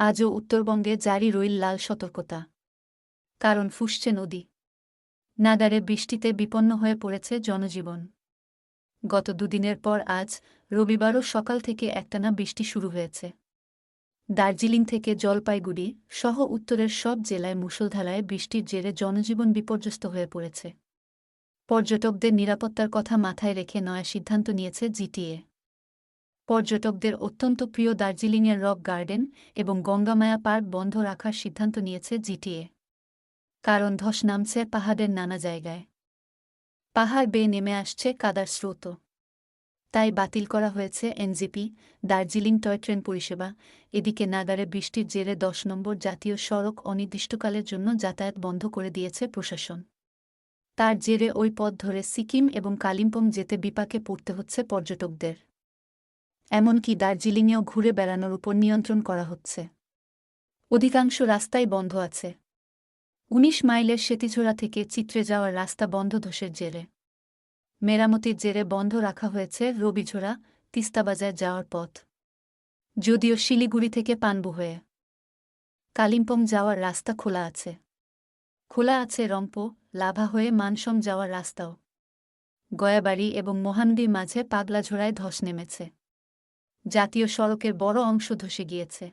আজও উত্তরবঙ্গে জারি রইল লাল সতর্কতা। কারণ ফুসছে নদী। নাগারে বৃষ্টিতে বিপন্ন হয়ে পড়েছে জনজীবন। গত দুদিনের পর আজ রবিবারও সকাল থেকে একটানা বৃষ্টি শুরু হয়েছে। দার্জিলিং থেকে জলপাইগুড়ি সহ উত্তরের সব জেলায় মুষলধারায় বৃষ্টির জেরে জনজীবন বিপর্যস্ত হয়ে পড়েছে। পর্যটকদের নিরাপত্তার কথা মাথায় রেখে নয়া সিদ্ধান্ত নিয়েছে জিটিএ। পর্যটকদের অত্যন্ত প্রিয় দার্জিলিংয়ের রক গার্ডেন এবং গঙ্গামায়া পার্ক বন্ধ রাখার সিদ্ধান্ত নিয়েছে জিটিএ। কারণ ধস নামছে পাহাড়ের নানা জায়গায়। পাহাড় বেয়ে নেমে আসছে কাদার স্রোত। তাই বাতিল করা হয়েছে এনজিপি, দার্জিলিং টয় ট্রেন পরিষেবা। এদিকে নাগারে বৃষ্টির জেরে দশ নম্বর জাতীয় সড়ক অনির্দিষ্টকালের জন্য যাতায়াত বন্ধ করে দিয়েছে প্রশাসন। তার জেরে ওই পথ ধরে সিকিম এবং কালিম্পং যেতে বিপাকে পড়তে হচ্ছে পর্যটকদের। এমনকি দার্জিলিংয়েও ঘুরে বেড়ানোর উপর নিয়ন্ত্রণ করা হচ্ছে। অধিকাংশ রাস্তাই বন্ধ আছে। উনিশ মাইলের সেতিঝোড়া থেকে চিত্রে যাওয়ার রাস্তা বন্ধ ধসের জেরে। মেরামতির জেরে বন্ধ রাখা হয়েছে রবিঝোড়া তিস্তাবাজার যাওয়ার পথ। যদিও শিলিগুড়ি থেকে পানবু হয়ে। কালিম্পং যাওয়ার রাস্তা খোলা আছে। খোলা আছে রংপো, লাভা হয়ে মানসম যাওয়ার রাস্তাও। গয়াবাড়ি এবং মোহানদির মাঝে পাগলাঝোড়ায় ধস নেমেছে। জাতীয় সড়কের বড় অংশ ধসে গিয়েছে।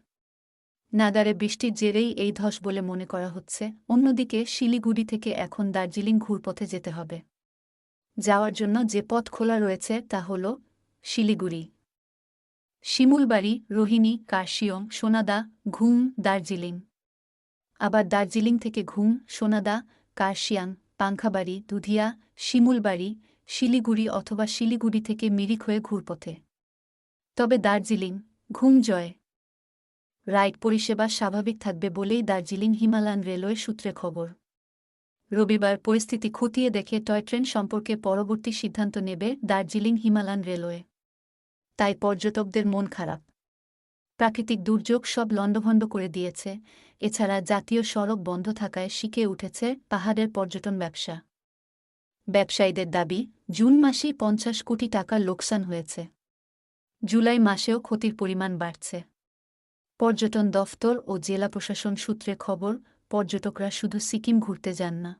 নাদারে বৃষ্টির জেরেই এই ধস বলে মনে করা হচ্ছে। অন্যদিকে শিলিগুড়ি থেকে এখন দার্জিলিং ঘুরপথে যেতে হবে। যাওয়ার জন্য যে পথ খোলা রয়েছে তা হল শিলিগুড়ি। শিমুলবাড়ি, রোহিণী, কার্শিয়ং, সোনাদা, ঘুম, দার্জিলিং। আবার দার্জিলিং থেকে ঘুম, সোনাদা, কার্শিয়াং, পাংখাবাড়ি, দুধিয়া, শিমুলবাড়ি, শিলিগুড়ি অথবা শিলিগুড়ি থেকে মিরিক হয়ে ঘুরপথে। তবে দার্জিলিং, ঘুমজয়। রাইড পরিষেবা স্বাভাবিক থাকবে বলেই দার্জিলিং হিমালয়ান রেলওয়ে সূত্রে খবর। রবিবার পরিস্থিতি খতিয়ে দেখে টয় ট্রেন সম্পর্কে পরবর্তী সিদ্ধান্ত নেবে দার্জিলিং হিমালয়ান রেলওয়ে। তাই পর্যটকদের মন খারাপ। প্রাকৃতিক দুর্যোগ সব লণ্ডভণ্ড করে দিয়েছে, এছাড়া জাতীয় সড়ক বন্ধ থাকায় শিখে উঠেছে পাহাড়ের পর্যটন ব্যবসা। ব্যবসায়ীদের দাবি, জুন মাসেই পঞ্চাশ কোটি টাকার লোকসান হয়েছে। জুলাই মাসেও ক্ষতির পরিমাণ বাড়ছে। পর্যটন দফতর ও জেলা প্রশাসন সূত্রে খবর, পর্যটকরা শুধু সিকিম ঘুরতে যান না।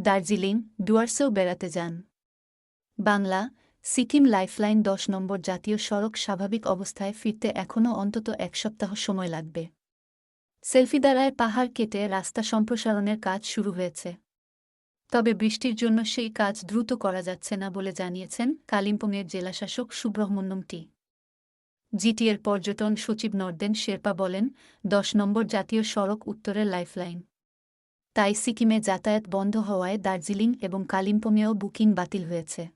দার্জিলিং, ডুয়ার্সেও বেড়াতে যান। বাংলা, সিকিম লাইফলাইন দশ নম্বর জাতীয় সড়ক স্বাভাবিক অবস্থায় ফিরতে এখনও অন্তত এক সপ্তাহ সময় লাগবে। সেলফি দ্বারায় পাহাড় কেটে রাস্তা সম্প্রসারণের কাজ শুরু হয়েছে। তবে বৃষ্টির জন্য সেই কাজ দ্রুত করা যাচ্ছে না বলে জানিয়েছেন কালিম্পংয়ের জেলাশাসক সুব্রহ্মণ্যম টি জিটিএর পর্যটন সচিব নর্দেন শেরপা বলেন, দশ নম্বর জাতীয় সড়ক উত্তরের লাইফলাইন। তাই সিকিমে যাতায়াত বন্ধ হওয়ায় দার্জিলিং এবং কালিম্পংয়েও বুকিং বাতিল হয়েছে।